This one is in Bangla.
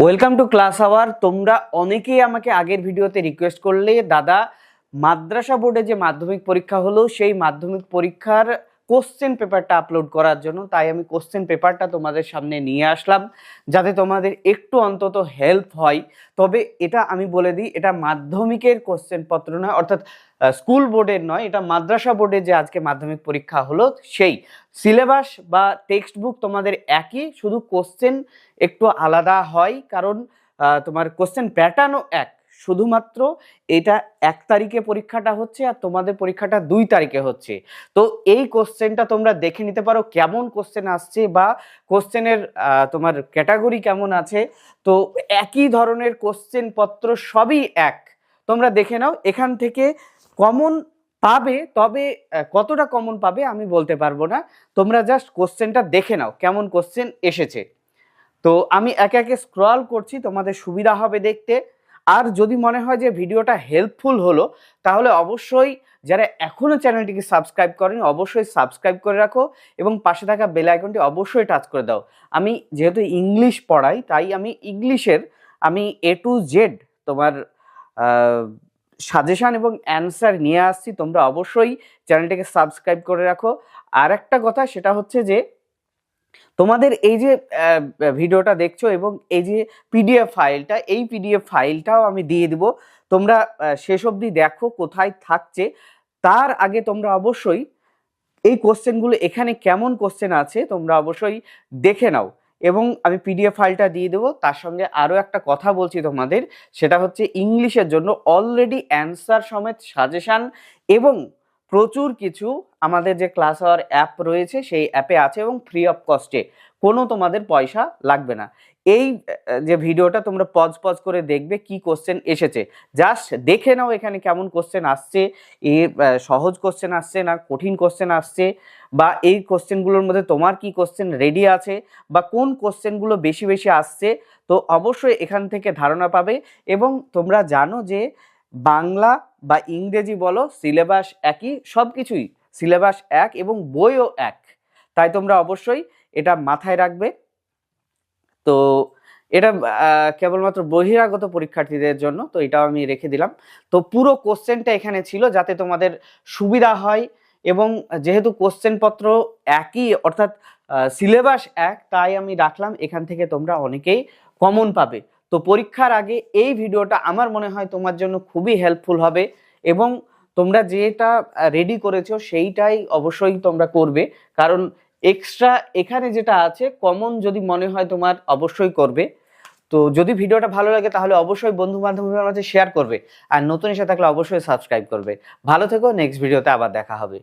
ওয়েলকাম টু ক্লাস আওয়ার তোমরা অনেকেই আমাকে আগের ভিডিওতে রিকোয়েস্ট করলে, দাদা, মাদ্রাসা বোর্ডে যে মাধ্যমিক পরীক্ষা হলো, সেই মাধ্যমিক পরীক্ষার কোশ্চেন পেপারটা আপলোড করার জন্য, তাই আমি কোশ্চেন পেপারটা তোমাদের সামনে নিয়ে আসলাম, যাতে তোমাদের একটু অন্তত হেল্প হয়। তবে এটা আমি বলে দিই, এটা মাধ্যমিকের কোশ্চেন পত্র নয়, অর্থাৎ স্কুল বোর্ডের নয়, এটা মাদ্রাসা বোর্ডে যে আজকে মাধ্যমিক পরীক্ষা হলো, সেই সিলেবাস বা টেক্সট বুক তোমাদের একই, শুধু কোশ্চেন একটু আলাদা হয়, কারণ তোমার কোশ্চেন প্যাটার্নও এক। শুধুমাত্র এটা এক তারিখে পরীক্ষাটা হচ্ছে আর তোমাদের পরীক্ষাটা দুই তারিখে হচ্ছে। তো এই কোশ্চেনটা তোমরা দেখে নিতে পারো কেমন কোশ্চেন আসছে বা কোশ্চেনের তোমার ক্যাটাগরি কেমন আছে। তো একই ধরনের কোশ্চেন পত্র সবই এক। তোমরা দেখে নাও, এখান থেকে কমন পাবে, তবে কতটা কমন পাবে আমি বলতে পারব না। তোমরা জাস্ট কোশ্চেনটা দেখে নাও কেমন কোশ্চেন এসেছে। তো আমি একে একে স্ক্রল করছি, তোমাদের সুবিধা হবে দেখতে। আর যদি মনে হয় যে ভিডিওটা হেল্পফুল হলো, তাহলে অবশ্যই যারা এখনও চ্যানেলটিকে সাবস্ক্রাইব করেনি, অবশ্যই সাবস্ক্রাইব করে রাখো এবং পাশে থাকা বেল আইকনটি অবশ্যই টাচ করে দাও। আমি যেহেতু ইংলিশ পড়াই, তাই আমি ইংলিশের আমি এ টু জেড তোমার সাজেশন এবং অ্যান্সার নিয়ে আসছি। তোমরা অবশ্যই চ্যানেলটিকে সাবস্ক্রাইব করে রাখো। আর একটা কথা, সেটা হচ্ছে যে তোমাদের এই যে ভিডিওটা দেখছ এবং এই যে পিডিএফ ফাইলটা, এই পিডিএফ ফাইলটাও আমি দিয়ে দিব। তোমরা শেষ অবধি দেখো কোথায় থাকছে। তার আগে তোমরা অবশ্যই এই কোশ্চেনগুলো এখানে কেমন কোশ্চেন আছে তোমরা অবশ্যই দেখে নাও এবং আমি পিডিএফ ফাইলটা দিয়ে দেবো। তার সঙ্গে আরও একটা কথা বলছি তোমাদের, সেটা হচ্ছে ইংলিশের জন্য অলরেডি অ্যান্সার সমেত সাজেশান এবং প্রচুর কিছু আমাদের যে ক্লাস আওয়ার অ্যাপ রয়েছে, সেই অ্যাপে আছে এবং ফ্রি অফ কস্টে কোনো তোমাদের পয়সা লাগবে না। এই যে ভিডিওটা তোমরা পজ পজ করে দেখবে কি কোশ্চেন এসেছে। জাস্ট দেখে নাও এখানে কেমন কোশ্চেন আসছে, এ সহজ কোশ্চেন আসছে না কঠিন কোশ্চেন আসছে, বা এই কোশ্চেনগুলোর মধ্যে তোমার কি কোশ্চেন রেডি আছে, বা কোন কোশ্চেনগুলো বেশি বেশি আসছে। তো অবশ্যই এখান থেকে ধারণা পাবে এবং তোমরা জানো যে বাংলা বা ইংরেজি বলো সিলেবাস একই সব কিছুই সিলেবাস এক এবং বইও এক। তাই তোমরা অবশ্যই এটা মাথায় রাখবে। তো এটা কেবলমাত্র বহিরাগত পরীক্ষার্থীদের জন্য, তো এটাও আমি রেখে দিলাম। তো পুরো কোশ্চেনটা এখানে ছিল যাতে তোমাদের সুবিধা হয় এবং যেহেতু কোশ্চেনপত্র একই, অর্থাৎ সিলেবাস এক, তাই আমি রাখলাম। এখান থেকে তোমরা অনেকেই কমন পাবে। তো পরীক্ষার আগে এই ভিডিওটা আমার মনে হয় তোমার জন্য খুবই হেল্পফুল হবে এবং তোমরা যেটা রেডি করেছ সেইটাই অবশ্যই তোমরা করবে। কারণ এক্সট্রা এখানে যেটা আছে কমন যদি মনে হয় তোমার অবশ্যই করবে। তো যদি ভিডিওটা ভালো লাগে তাহলে অবশ্যই বন্ধু বান্ধবীদের মাঝে শেয়ার করবে। আর নতুন এসে থাকলে অবশ্যই সাবস্ক্রাইব করবে। ভালো থেকো নেক্সট ভিডিওতে আবার দেখা হবে।